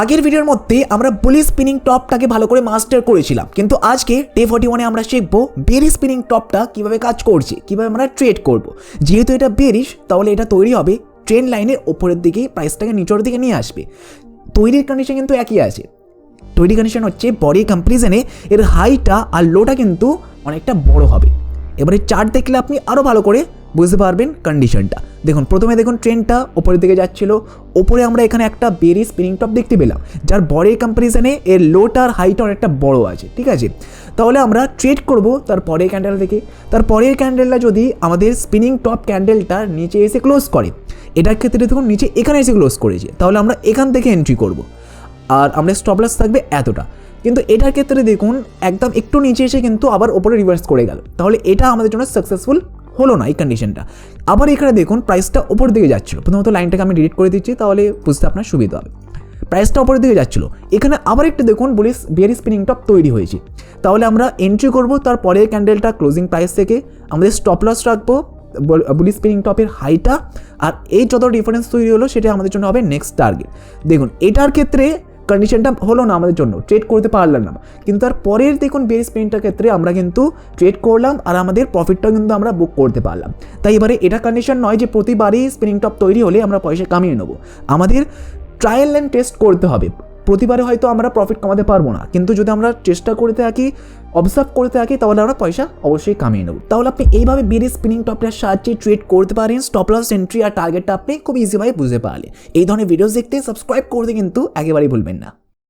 আগের ভিডিওর মধ্যে আমরা বুলি স্পিনিং টপটাকে ভালো করে মাস্টার করেছিলাম। কিন্তু আজকে ডে ফর্টি ওয়ানে আমরা শিখব বেরি স্পিনিং টপটা কীভাবে কাজ করছে, কীভাবে আমরা ট্রেড করব। যেহেতু এটা বেরিশ তাহলে এটা তৈরি হবে ট্রেন লাইনের ওপরের দিকে প্রাইসটাকে নিচের দিকে নিয়ে আসবে। তৈরির কন্ডিশন কিন্তু একই আছে। তৈরি কন্ডিশন হচ্ছে বডি কম্পারিজনে এর হাইটা আর লোটা কিন্তু অনেকটা বড় হবে। এবারে চার্ট দেখলে আপনি আরও ভালো করে বুঝতে পারবেন কন্ডিশনটা দেখুন, প্রথমে দেখুন ট্রেনটা ওপরের দিকে যাচ্ছিল। ওপরে আমরা এখানে একটা বেরি স্পিনিং টপ দেখতে পেলাম, যার বডির কম্পারিজনে এর লোটা আর হাইটা অনেকটা বড় আছে, ঠিক আছে? তাহলে আমরা ট্রেড করব তার পরের ক্যান্ডেল থেকে। তার পরের ক্যান্ডেলটা যদি আমাদের স্পিনিং টপ ক্যান্ডেলটা নিচে এসে ক্লোজ করে, এটার ক্ষেত্রে দেখুন নিচে এখানে এসে ক্লোজ করেছে। তাহলে আমরা এখান থেকে এন্ট্রি করব। আর আমাদের স্টপ লস থাকবে এতটা। কিন্তু এটার ক্ষেত্রে দেখুন, একদম একটু নিচে এসে কিন্তু আবার ওপরে রিভার্স করে গেল। তাহলে এটা আমাদের জন্য সাকসেসফুল হলো না এই কন্ডিশনটা আবার এখানে দেখুন প্রাইসটা ওপর দিকে যাচ্ছিল। প্রথমত লাইনটাকে আমি ডিলিট করে দিচ্ছি, তাহলে বুঝতে আপনার সুবিধা হবে। প্রাইসটা ওপরের দিকে যাচ্ছিল। এখানে আবার একটু দেখুন বলিস বিয়ারি স্পিনিং টপ তৈরি হয়েছে। তাহলে আমরা এন্ট্রি করব তার পরের ক্যান্ডেলটা ক্লোজিং প্রাইস থেকে আমাদের স্টপ লস রাখব, বুলি স্পিনিং টপের হাইটা আর এই যত ডিফারেন্স তৈরি হলো, সেটা আমাদের জন্য হবে নেক্সট টার্গেট দেখুন, এটার ক্ষেত্রে কন্ডিশনটা হলো না আমাদের জন্য ট্রেড করতে পারলাম না। কিন্তু তার পরের দেখুন বেস পেনটার ক্ষেত্রে আমরা কিন্তু ট্রেড করলাম আর আমাদের প্রফিটটাও কিন্তু আমরা বুক করতে পারলাম। তাই এবারে এটা কন্ডিশন নয় যে প্রতিবারই স্পিনিং টপ তৈরি হলে আমরা পয়সা কামিয়ে নেব। আমাদের ট্রায়াল অ্যান্ড টেস্ট করতে হবে। প্রতিবারে হয়তো আমরা প্রফিট কমাতে পারব না। কিন্তু যদি আমরা চেষ্টা করে থাকি অবজার্ভ করে থাকি, তাহলে আমরা পয়সা অবশ্যই কামিয়ে নেব। তাহলে আপনি এইভাবে বিড়ি স্পিনিং টপটার সাহায্যে ট্রেড করতে পারেন স্টপ লস এন্ট্রি আর টার্গেটটা আপনি খুব ইজিভাবে বুঝতে পারলেন এই ধরনের ভিডিওস দেখতে সাবস্ক্রাইব করতে কিন্তু একেবারেই ভুলবেন না।